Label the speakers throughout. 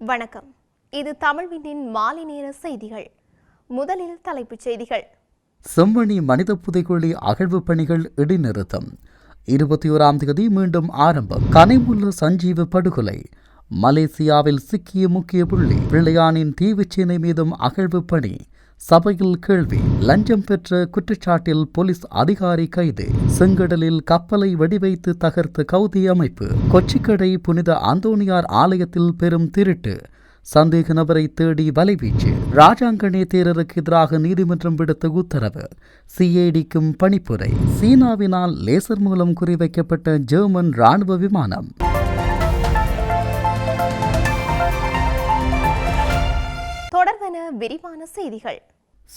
Speaker 1: வணக்கம். இது தமிழ்வினின் மாலை நேர செய்திகள். முதலில் தலைப்புச் செய்திகள்.
Speaker 2: செம்மணி மனித புதைக்குழி அகழ்வு பணிகள் இடைநிறுத்தம். இருபத்தி ஓராம் தேதி மீண்டும் ஆரம்பம். கனைமுள்ள சஞ்சீவ படுகொலை. மலேசியாவில் சிக்கிய முக்கிய புள்ளி பிள்ளையானின் தீவுச்சீனை மீதும் அகழ்வு பணி. சபையில் கேள்வி. லஞ்சம் பெற்ற குற்றச்சாட்டில் போலீஸ் அதிகாரி கைது. செங்கடலில் கப்பலை வெடிவைத்து தகர்த்த கவுதி அமைப்பு. கொச்சிக்கடை புனித அந்தோனியார் ஆலயத்தில் பெரும் திருட்டு. சந்தேக நபரை தேடி வலைவீச்சு. ராஜாங்கனே தேரருக்கு எதிராக நீதிமன்றம் விடுத்த உத்தரவு. சிஐடிக்கும் பணிப்புரை. சீனாவினால் லேசர் மூலம் குறிவைக்கப்பட்ட ஜெர்மன் ராணுவ விமானம்.
Speaker 1: தொடர்வன விரிவான செய்திகள்.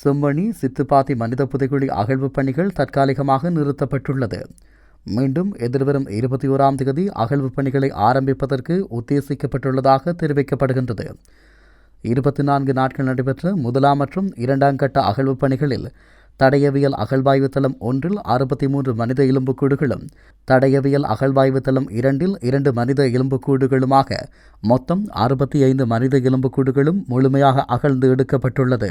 Speaker 2: செம்மணி சித்துப்பாத்தி மனித புதைக்குழி அகழ்வு பணிகள் தற்காலிகமாக நிறுத்தப்பட்டுள்ளது. மீண்டும் எதிர்வரும் இருபத்தி ஓராம் தேதி அகழ்வு பணிகளை ஆரம்பிப்பதற்கு உத்தேசிக்கப்பட்டுள்ளதாக தெரிவிக்கப்படுகின்றது. இருபத்தி நான்கு நாட்கள் நடைபெற்ற முதலாம் மற்றும் இரண்டாம் கட்ட அகழ்வு பணிகளில் தடயவியல் அகழ்வாய்வு தளம் ஒன்றில் அறுபத்தி மூன்று மனித எலும்புக்கூடுகளும் தடயவியல் அகழ்வாய்வு தளம் இரண்டில் இரண்டு மனித எலும்புக்கூடுகளுமாக மொத்தம் அறுபத்தி ஐந்து மனித எலும்புக்கூடுகளும் முழுமையாக அகழ்ந்து எடுக்கப்பட்டுள்ளது.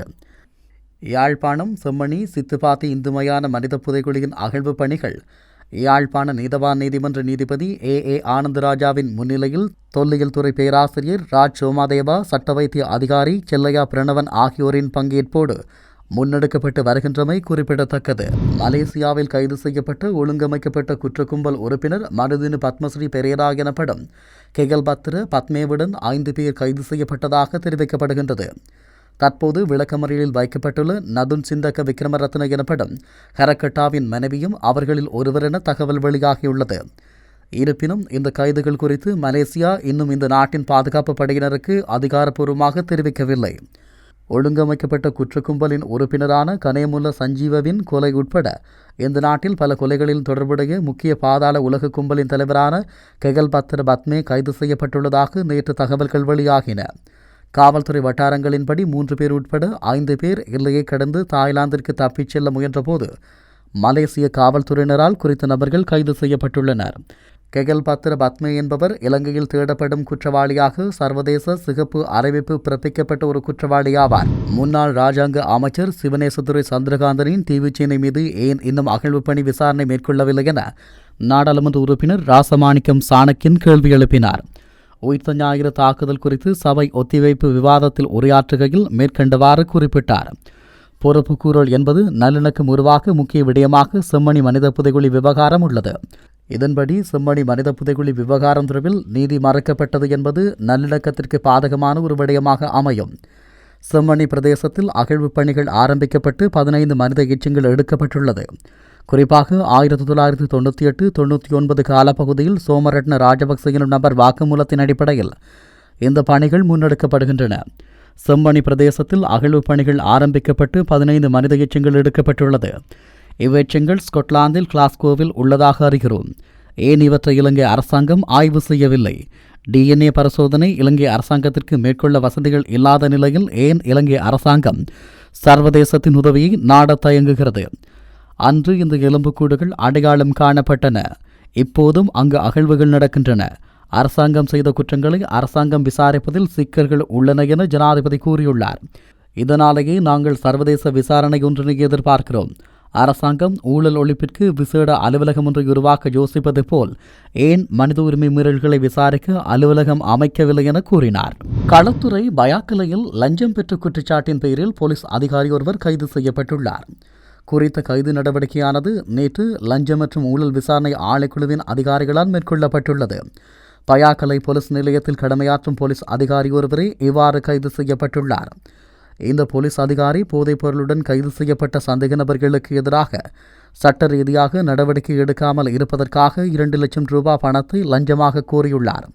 Speaker 2: யாழ்ப்பாணம் செம்மணி சித்துப்பாத்தி இந்துமையான மனித புதைகுழியின் அகழ்வு பணிகள் யாழ்ப்பாண நீதவான் நீதிமன்ற நீதிபதி ஏ. ஏ. ஆனந்தராஜாவின் முன்னிலையில் தொல்லியல் துறை பேராசிரியர் ராஜ் சோமாதேவா சட்ட வைத்திய அதிகாரி செல்லையா பிரணவன் ஆகியோரின் பங்கேற்போடு முன்னெடுக்கப்பட்டு வருகின்றமை குறிப்பிடத்தக்கது. மலேசியாவில் கைது செய்யப்பட்ட ஒழுங்கமைக்கப்பட்ட குற்ற கும்பல் உறுப்பினர் மருதினு பத்மஸ்ரீ பெரேரா எனப்படும் கெகல் பத்ர பத்மேவுடன் ஐந்து பேர் கைது செய்யப்பட்டதாக தெரிவிக்கப்படுகின்றது. தற்போது விளக்கமறியலில் வைக்கப்பட்டுள்ள நதுன் சிந்தக்க விக்ரமரத்ன எனப்படும் ஹரக்கட்டாவின் மனைவியும் அவர்களில் ஒருவர் என தகவல் வெளியாகியுள்ளது. இருப்பினும் இந்த கைதுகள் குறித்து மலேசியா இன்னும் இந்த நாட்டின் பாதுகாப்பு படையினருக்கு அதிகாரப்பூர்வமாக தெரிவிக்கவில்லை. ஒழுங்கமைக்கப்பட்ட குற்ற கும்பலின் உறுப்பினரான கனேமுல்ல சஞ்சீவவின் கொலை உட்பட இந்த நாட்டில் பல கொலைகளில் தொடர்புடைய முக்கிய பாதாள உலக கும்பலின் தலைவரான கெகல் பத்ர பத்மே கைது செய்யப்பட்டுள்ளதாக நேற்று தகவல்கள் வெளியாகின. காவல்துறை வட்டாரங்களின்படி மூன்று பேர் உட்பட ஐந்து பேர் எல்லையை கடந்து தாய்லாந்திற்கு தப்பிச் செல்ல முயன்றபோது மலேசிய காவல்துறையினரால் குறித்த நபர்கள் கைது செய்யப்பட்டுள்ளனர். கெகல் பத்ர பத்மே என்பவர் இலங்கையில் தேடப்படும் குற்றவாளியாக சர்வதேச சிகப்பு அறிவிப்பு பிறப்பிக்கப்பட்ட ஒரு குற்றவாளியாவார் முன்னாள் ராஜாங்க அமைச்சர் சிவனேசதுரை சந்திரகாந்தனின் தீவுச்சீனை மீது ஏன் இன்னும் அகழ்வு பணி விசாரணை மேற்கொள்ளவில்லை என நாடாளுமன்ற உறுப்பினர் ராசமாணிக்கம் சாணக்கியன் கேள்வி எழுப்பினார். உயிர்த்த ஞாயிறு தாக்குதல் குறித்து சபை ஒத்திவைப்பு விவாதத்தில் உரையாற்றுகையில் மேற்கண்டவாறு குறிப்பிட்டார். பொறுப்புக்கூறல் என்பது நல்லிணக்கம் உருவாக்க முக்கிய விடயமாக செம்மணி மனித புதைகுழி விவகாரம் உள்ளது. இதன்படி செம்மணி மனித புதைகுழி விவகாரம் தொடர்பில் நீதி மறக்கப்பட்டது என்பது நல்லிணக்கத்திற்கு பாதகமான ஒரு விடயமாக அமையும். செம்மணி பிரதேசத்தில் அகழ்வு பணிகள் ஆரம்பிக்கப்பட்டு பதினைந்து மனித எச்சங்கள் எடுக்கப்பட்டுள்ளது. குறிப்பாக ஆயிரத்தி தொள்ளாயிரத்தி தொண்ணூற்றி எட்டு தொண்ணூற்றி ஒன்பது காலப்பகுதியில் சோமரட்ன ராஜபக்ச எனும் நபர் வாக்குமூலத்தின் அடிப்படையில் இந்த பணிகள் முன்னெடுக்கப்படுகின்றன. செம்மணி பிரதேசத்தில் அகழ்வு பணிகள் ஆரம்பிக்கப்பட்டு பதினைந்து மனித எச்சங்கள் எடுக்கப்பட்டுள்ளது. இவ்வேற்றங்கள் ஸ்கொட்லாந்தில் கிளாஸ்கோவில் உள்ளதாக அறிகிறோம். ஏன் இவற்றை இலங்கை அரசாங்கம் ஆய்வு செய்யவில்லை? டிஎன்ஏ பரிசோதனை இலங்கை அரசாங்கத்திற்கு மேற்கொள்ள வசதிகள் இல்லாத நிலையில் ஏன் இலங்கை அரசாங்கம் சர்வதேசத்தின் உதவியை நாட தயங்குகிறது? அன்று இந்த எலும்புக்கூடுகள் அடையாளம் காணப்பட்டன. இப்போதும் அங்கு அகழ்வுகள் நடக்கின்றன. அரசாங்கம் செய்த குற்றங்களை அரசாங்கம் விசாரிப்பதில் சிக்கல்கள் உள்ளன என ஜனாதிபதி கூறியுள்ளார். இதனாலேயே நாங்கள் சர்வதேச விசாரணை ஒன்றினை எதிர்பார்க்கிறோம். அரசாங்கம் ஊழல் ஒழிப்பிற்கு விசேட அலுவலகம் ஒன்றை உருவாக்க யோசிப்பது போல் ஏன் மனித உரிமை மீறல்களை விசாரிக்க அலுவலகம் அமைக்கவில்லை என கூறினார். களத்துறை பயாக்கலையில் லஞ்சம் பெற்ற குற்றச்சாட்டின் பெயரில் போலீஸ் அதிகாரி ஒருவர் கைது செய்யப்பட்டுள்ளார். குறித்த கைது நடவடிக்கையானது நேற்று லஞ்சம் மற்றும் ஊழல் விசாரணை ஆணைக்குழுவின் அதிகாரிகளால் மேற்கொள்ளப்பட்டுள்ளது. பயாக்கலை போலீஸ் நிலையத்தில் கடமையாற்றும் போலீஸ் அதிகாரி ஒருவரே இவ்வாறு கைது செய்யப்பட்டுள்ளார். இந்த போலீஸ் அதிகாரி போதைப் பொருளுடன் கைது செய்யப்பட்ட சந்தேக நபர்களுக்கு எதிராக சட்ட ரீதியாக நடவடிக்கை எடுக்காமல் இருப்பதற்காக இரண்டு லட்சம் ரூபாய் பணத்தை லஞ்சமாக கோரியுள்ளார்.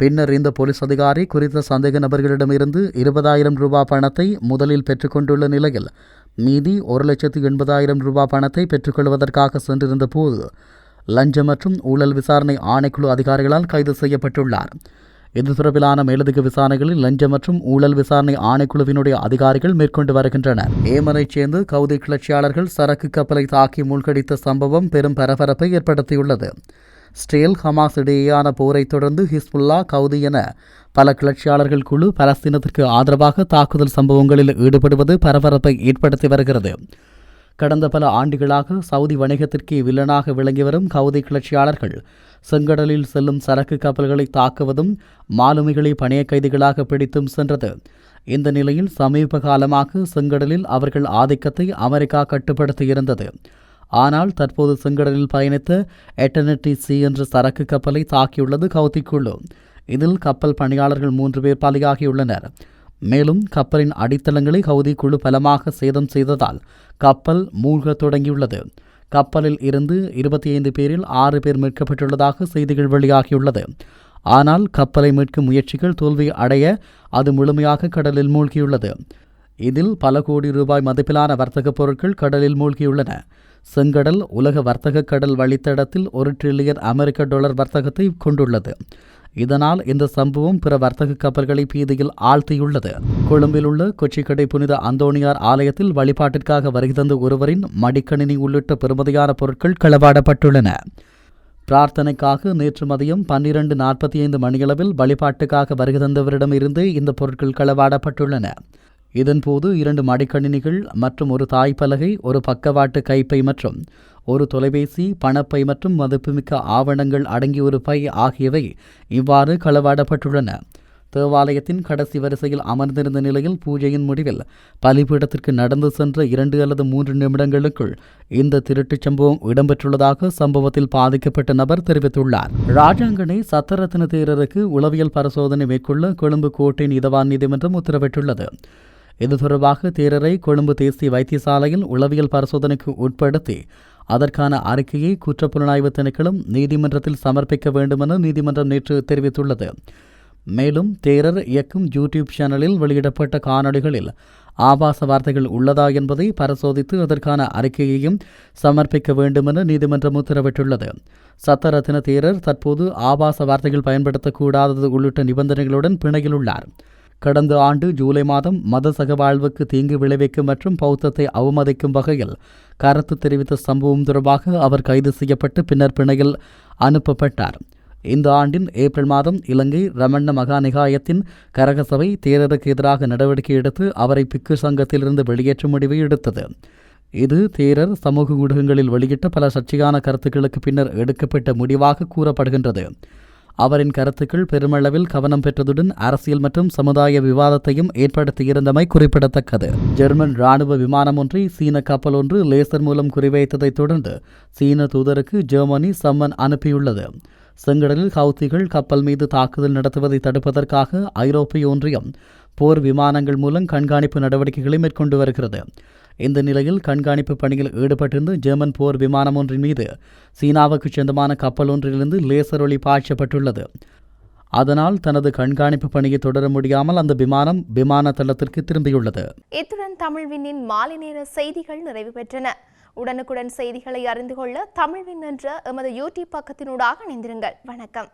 Speaker 2: பின்னர் இந்த போலீஸ் அதிகாரி குறித்த சந்தேக நபர்களிடமிருந்து இருபதாயிரம் ரூபாய் பணத்தை முதலில் பெற்றுக்கொண்டுள்ள நிலையில் மீதி ஒரு லட்சத்து எண்பதாயிரம் ரூபாய் பணத்தை பெற்றுக்கொள்வதற்காக சென்றிருந்த போது லஞ்சம் மற்றும் ஊழல் விசாரணை ஆணைக்குழு அதிகாரிகளால் கைது செய்யப்பட்டுள்ளார். இது தொடர்பிலான மேலதிக விசாரணைகளில் லஞ்சம் மற்றும் ஊழல் விசாரணை ஆணைக்குழுவினுடைய அதிகாரிகள் மேற்கொண்டு வருகின்றனர். ஏமனைச் சேர்ந்து கவுதி கிளர்ச்சியாளர்கள் சரக்கு கப்பலை தாக்கி மூழ்கடித்த சம்பவம் பெரும் பரபரப்பை ஏற்படுத்தியுள்ளது. ஸ்டேல் ஹமாஸ் இடையேயான போரைத் தொடர்ந்து ஹிஸ்புல்லா கவுதி என பல கிளர்ச்சியாளர்கள் குழு பலஸ்தீனத்திற்கு ஆதரவாக தாக்குதல் சம்பவங்களில் ஈடுபடுவது பரபரப்பை ஏற்படுத்தி வருகிறது. கடந்த பல ஆண்டுகளாக சவுதி வணிகத்திற்கு வில்லனாக விளங்கி வரும் கவுதி கிளர்ச்சியாளர்கள் செங்கடலில் செல்லும் சரக்கு கப்பல்களை தாக்குவதும் மாலுமிகளை பணைய கைதிகளாக பிடித்தும் சென்றது. இந்த நிலையில் சமீப காலமாக செங்கடலில் அவர்கள் ஆதிக்கத்தை அமெரிக்கா கட்டுப்படுத்தியிருந்தது ஆனால் தற்போது செங்கடலில் பயணித்த எட்டர்னிட்டி சி என்ற சரக்கு கப்பலை தாக்கியுள்ளது கவுதி குழு இதில் கப்பல் பணியாளர்கள் மூன்று பேர் பலியாகியுள்ளனர். மேலும் கப்பலின் அடித்தளங்களை ஹவுதி குழு பலமாக சேதம் செய்ததால் கப்பல் மூழ்கத் தொடங்கியுள்ளது. கப்பலில் இருந்து இருபத்தி ஐந்து பேரில் ஆறு பேர் மீட்கப்பட்டுள்ளதாக செய்திகள் வெளியாகியுள்ளது. ஆனால் கப்பலை மீட்கும் முயற்சிகள் தோல்வி அடைய அது முழுமையாக கடலில் மூழ்கியுள்ளது. இதில் பல கோடி ரூபாய் மதிப்பிலான வர்த்தகப் பொருட்கள் கடலில் மூழ்கியுள்ளன. செங்கடல் உலக வர்த்தக கடல் வழித்தடத்தில் ஒரு டிரில்லியன் அமெரிக்க டாலர் வர்த்தகத்தை கொண்டுள்ளது. இதனால் இந்த சம்பவம் பிற வர்த்தக கப்பல்களை பீதியில் ஆழ்த்தியுள்ளது. கொழும்பில் உள்ள கொச்சிக்கடை புனித அந்தோணியார் ஆலயத்தில் வழிபாட்டிற்காக வருகை தந்த ஒருவரின் மடிக்கணினி உள்ளிட்ட பெருமதியான பொருட்கள் களவாடப்பட்டுள்ளன. பிரார்த்தனைக்காக நேற்று மதியம் பன்னிரண்டு நாற்பத்தி ஐந்து மணியளவில் வழிபாட்டுக்காக வருகை தந்தவரிடமிருந்து இந்த பொருட்கள் களவாடப்பட்டுள்ளன. இதன்போது இரண்டு மடிக்கணினிகள் மற்றும் ஒரு தாய்ப்பலகை ஒரு பக்கவாட்டு கைப்பை மற்றும் ஒரு தொலைபேசி பணப்பை மற்றும் மதிப்புமிக்க ஆவணங்கள் அடங்கிய ஒரு பை ஆகியவை இவ்வாறு களவாடப்பட்டுள்ளன. தேவாலயத்தின் கடைசி வரிசையில் அமர்ந்திருந்த நிலையில் பூஜையின் முடிவில் பலிபீடத்திற்கு நடந்து சென்ற இரண்டு அல்லது மூன்று நிமிடங்களுக்குள் இந்த திருட்டுச் சம்பவம் இடம்பெற்றுள்ளதாக சம்பவத்தில் பாதிக்கப்பட்ட நபர் தெரிவித்துள்ளார். ராஜாங்கனை சத்தரத்தின தேரருக்கு உளவியல் பரிசோதனை மேற்கொள்ள கொழும்பு கோட்டை நீதவான் நீதிமன்றம் உத்தரவிட்டுள்ளது. இது தொடர்பாக தேரரை கொழும்பு தேசிய வைத்தியசாலையில் உளவியல் பரிசோதனைக்கு உட்படுத்தி அதற்கான அறிக்கையை குற்றப்புலனாய்வு திணைக்களம் நீதிமன்றத்தில் சமர்ப்பிக்க வேண்டுமென நீதிமன்றம் நேற்று தெரிவித்துள்ளது. மேலும் தேரர் இயக்கும் யூடியூப் சேனலில் வெளியிடப்பட்ட காணொலிகளில் ஆபாச வார்த்தைகள் உள்ளதா என்பதை பரிசோதித்து அதற்கான அறிக்கையையும் சமர்ப்பிக்க வேண்டுமென நீதிமன்றம் உத்தரவிட்டுள்ளது. சத்தரத்தின தேரர் தற்போது ஆபாச வார்த்தைகள் பயன்படுத்தக்கூடாதது உள்ளிட்ட நிபந்தனைகளுடன் பிணையில் உள்ளார். கடந்த ஆண்டு ஜூலை மாதம் மத சகவாழ்வுக்கு தீங்கு விளைவிக்கும் மற்றும் பௌத்தத்தை அவமதிக்கும் வகையில் கருத்து தெரிவித்த சம்பவம் தொடர்பாக அவர் கைது செய்யப்பட்டு பின்னர் பிணையில் அனுப்பப்பட்டார். இந்த ஆண்டின் ஏப்ரல் மாதம் இலங்கை ரமண்ண மகாநிகாயத்தின் கரகசபை தேரருக்கு எதிராக நடவடிக்கை எடுத்து அவரை பிக்கு சங்கத்திலிருந்து வெளியேற்றும் முடிவை எடுத்தது. இது தேரர் சமூக ஊடகங்களில் வெளியிட்ட பல சர்ச்சையான கருத்துக்களுக்கு பின்னர் எடுக்கப்பட்ட முடிவாக கூறப்படுகின்றது. அவரின் கருத்துக்கள் பெருமளவில் கவனம் பெற்றதுடன் அரசியல் மற்றும் சமுதாய விவாதத்தையும் ஏற்படுத்தியிருந்தமை குறிப்பிடத்தக்கது. ஜெர்மன் ராணுவ விமானம் ஒன்றை சீன கப்பல் ஒன்று லேசர் மூலம் குறிவைத்ததைத் தொடர்ந்து சீன தூதருக்கு ஜெர்மனி சம்மன் அனுப்பியுள்ளது. செங்கடலில் ஹவுத்திகள் கப்பல் மீது தாக்குதல் நடத்துவதை தடுப்பதற்காக ஐரோப்பிய ஒன்றியம் போர் விமானங்கள் மூலம் கண்காணிப்பு நடவடிக்கைகளை மேற்கொண்டு வருகிறது. இந்த நிலையில் கண்காணிப்பு பணியில் ஈடுபட்டிருந்த ஜெர்மன் போர் விமானம் ஒன்றின் மீது சீனாவுக்கு சொந்தமான கப்பல் ஒன்றிலிருந்து லேசர் ஒளி பாய்ச்சப்பட்டுள்ளது. அதனால் தனது கண்காணிப்பு பணியை தொடர முடியாமல் அந்த விமானம் விமான தளத்திற்கு திரும்பியுள்ளது.
Speaker 1: இத்துடன் தமிழ்வினின் மாலை நேர செய்திகள் நிறைவு பெற்றன. உடனுக்குடன் செய்திகளை அறிந்து கொள்ள தமிழ்வின் என்ற எமது யூடியூப் பக்கத்தினூடாக இணைந்திருங்கள். வணக்கம்.